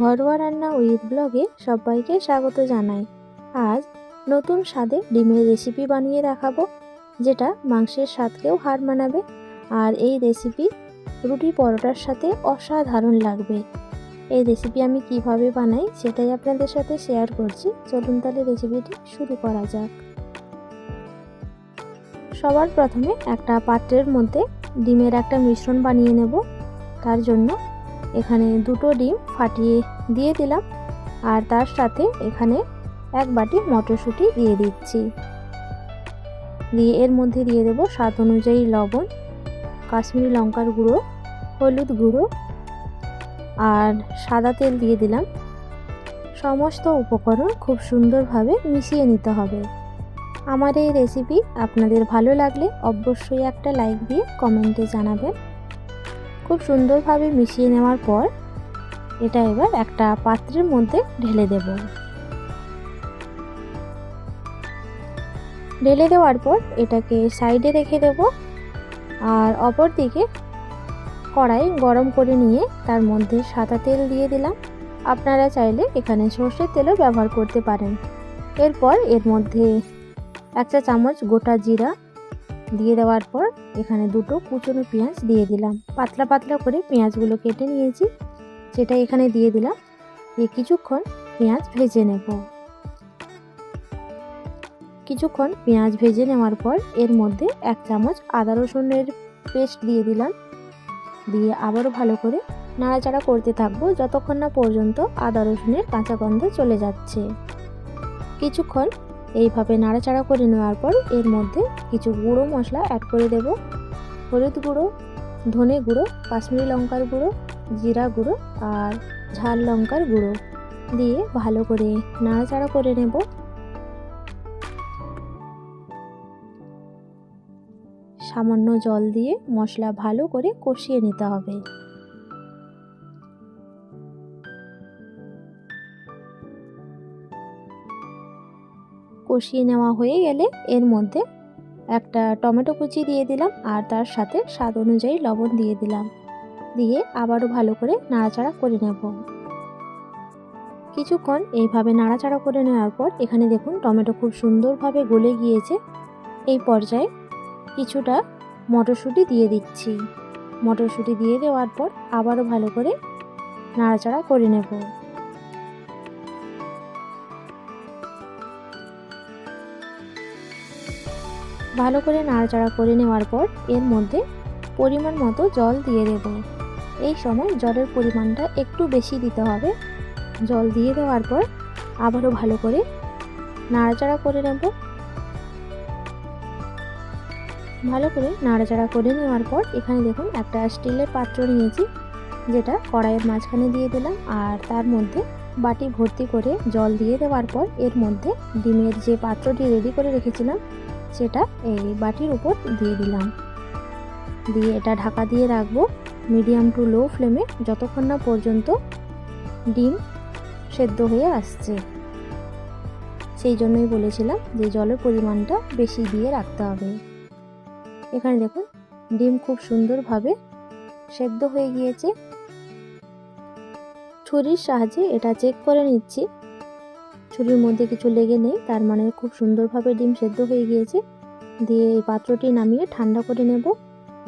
ঘরোয়া রান্না উইথ ব্লগে সবাইকে স্বাগত জানাই। আজ নতুন স্বাদে ডিমের রেসিপি বানিয়ে দেখাবো, যেটা মাংসের স্বাদকেও হার মানাবে আর এই রেসিপি রুটি পরোটার সাথে অসাধারণ লাগবে। এই রেসিপি আমি কীভাবে বানাই সেটাই আপনাদের সাথে শেয়ার করছি। চলুন তাহলে রেসিপিটি শুরু করা যাক। সবার প্রথমে একটা পাত্রের মধ্যে ডিমের একটা মিশ্রণ বানিয়ে নেব। তার জন্য এখানে দুটো ডিম ফাটিয়ে দিয়ে দিলাম আর তার সাথে এখানে এক বাটি মটরশুঁটি দিয়ে দিচ্ছি। দিয়ে এর মধ্যে দিয়ে দেব স্বাদ অনুযায়ী লবণ, কাশ্মীরি লঙ্কার গুঁড়ো, হলুদ গুঁড়ো আর সাদা তেল দিয়ে দিলাম। সমস্ত উপকরণ খুব সুন্দরভাবে মিশিয়ে নিতে হবে। আমার এই রেসিপি আপনাদের ভালো লাগলে অবশ্যই একটা লাইক দিয়ে কমেন্টে জানাবেন। খুব সুন্দরভাবে মিশিয়ে নেওয়ার পর এটা এবার একটা পাত্রের মধ্যে ঢেলে দেব। ঢেলে দেওয়ার পর এটাকে সাইডে রেখে দেব আর অপর দিকে কড়াই গরম করে নিয়ে তার মধ্যে সাদা তেল দিয়ে দিলাম। আপনারা চাইলে এখানে সর্ষের তেলও ব্যবহার করতে পারেন। এরপর এর মধ্যে এক চা চামচ গোটা জিরা দিয়ে দেওয়ার পর এখানে দুটো কুচনো পেঁয়াজ দিয়ে দিলাম। পাতলা পাতলা করে পেঁয়াজগুলো কেটে নিয়েছি, সেটা এখানে দিয়ে দিলাম। দিয়ে কিছুক্ষণ পেঁয়াজ ভেজে নেব। কিছুক্ষণ পেঁয়াজ ভেজে নেওয়ার পর এর মধ্যে এক চামচ আদা রসুনের পেস্ট দিয়ে দিলাম। দিয়ে আবারও ভালো করে নাড়াচাড়া করতে থাকব যতক্ষণ না পর্যন্ত আদা রসুনের কাঁচা গন্ধ চলে যাচ্ছে। কিছুক্ষণ এইভাবে নাড়াচাড়া করে নেওয়ার পর এর মধ্যে কিছু গুঁড়ো মশলা অ্যাড করে দেব। হলুদ গুঁড়ো, ধনে গুঁড়ো, কাশ্মীরি লঙ্কার গুঁড়ো, জিরা গুঁড়ো আর ঝাল লঙ্কার গুঁড়ো দিয়ে ভালো করে নাড়াচাড়া করে নেব। সামান্য জল দিয়ে মশলা ভালো করে কষিয়ে নিতে হবে। কষিয়ে নেওয়া হয়ে গেলে এর মধ্যে একটা টমেটো কুচি দিয়ে দিলাম আর তার সাথে স্বাদ অনুযায়ী লবণ দিয়ে দিলাম। দিয়ে আবারও ভালো করে নাড়াচাড়া করে নেব। কিছুক্ষণ এইভাবে নাড়াচাড়া করে নেওয়ার পর এখানে দেখুন টমেটো খুব সুন্দরভাবে গলে গিয়েছে। এই পর্যায়ে কিছুটা মটরশুঁটি দিয়ে দিচ্ছি। মটরশুঁটি দিয়ে দেওয়ার পর আবারও ভালো করে নাড়াচাড়া করে নেব। ভালো করে নাড়াচাড়া করে নেওয়ার পর এর মধ্যে পরিমাণ মতো জল দিয়ে দেব। এই সময় জলের পরিমাণটা একটু বেশি দিতে হবে। জল দিয়ে দেওয়ার পর আবারও ভালো করে নাড়াচাড়া করে নেব। ভালো করে নাড়াচাড়া করে নেওয়ার পর এখানে দেখুন একটা স্টিলের পাত্র নিয়েছি, যেটা কড়াইয়ের মাঝখানে দিয়ে দিলাম আর তার মধ্যে বাটি ভর্তি করে জল দিয়ে দেওয়ার পর এর মধ্যে ডিমের যে পাত্রটি রেডি করে রেখেছিলাম সেটা এই বাটির উপর দিয়ে দিলাম। দিয়ে এটা ঢাকা দিয়ে রাখব মিডিয়াম টু লো ফ্লেমে যতক্ষণ না পর্যন্ত ডিম সেদ্ধ হয়ে আসছে। সেই জন্যই বলেছিলাম যে জলের পরিমাণটা বেশি দিয়ে রাখতে হবে। এখানে দেখুন, ডিম খুব সুন্দরভাবে সেদ্ধ হয়ে গিয়েছে। ছুরির সাহায্যে এটা চেক করে নিচ্ছি। ছুরির মধ্যে কিছু লেগে নেই, তার মানে খুব সুন্দরভাবে ডিম সেদ্ধ হয়ে গিয়েছে। দিয়ে এই পাত্রটি নামিয়ে ঠান্ডা করে নেব।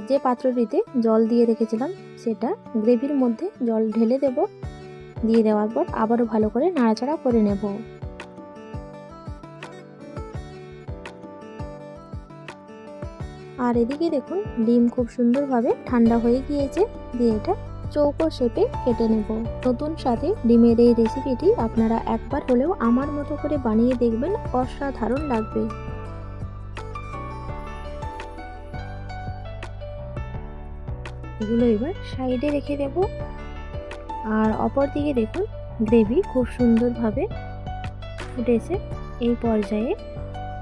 যে পাত্রটিতে জল দিয়ে রেখেছিলাম, সেটা গ্রেভির মধ্যে জল ঢেলে দেব। দিয়ে দেওয়ার পর আবারও ভালো করে নাড়াচাড়া করে নেব। আর এদিকে দেখুন, ডিম খুব সুন্দরভাবে ঠান্ডা হয়ে গিয়েছে। দিয়ে এটা চৌকো শেপে কেটে নেব। নতুন সাথে ডিমের এই রেসিপিটি আপনারা একবার হলেও আমার মতো করে বানিয়ে দেখবেন, অসাধারণ লাগবে। এগুলো এবার সাইডে রেখে দেব। আর অপর দিকে দেখুন, গ্রেভি খুব সুন্দরভাবে ফুটেছে। এই পর্যায়ে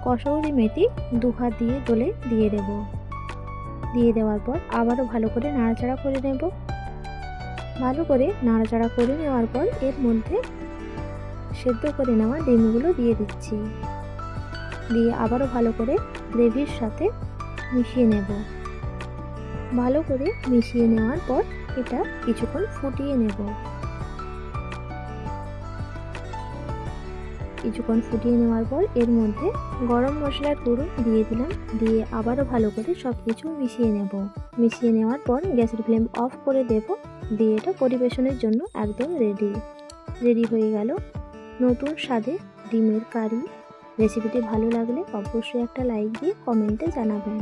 কসৌরি মেথি দু হাত দিয়ে দলে দিয়ে দেব। দিয়ে দেওয়ার পর আবারও ভালো করে নাড়াচাড়া করে নেব। ভালো করে নাড়াচাড়া করে নেওয়ার পর এর মধ্যে সেদ্ধ করে নেওয়া ডিমগুলো দিয়ে দিচ্ছি। দিয়ে আবারও ভালো করে গ্রেভির সাথে মিশিয়ে নেব। ভালো করে মিশিয়ে নেওয়ার পর এটা কিছুক্ষণ ফুটিয়ে নেব। কিছুক্ষণ ফুটিয়ে নেওয়ার পর এর মধ্যে গরম মশলার গুঁড়ো দিয়ে দিলাম। দিয়ে আবারও ভালো করে সব কিছু মিশিয়ে নেব। মিশিয়ে নেওয়ার পর গ্যাসের ফ্লেম অফ করে দেব। দিয়ে এটা পরিবেশনের জন্য একদম রেডি রেডি হয়ে গেল। নতুন স্বাদে ডিমের কারি। রেসিপিটি ভালো লাগলে অবশ্যই একটা লাইক দিয়ে কমেন্টে জানাবেন।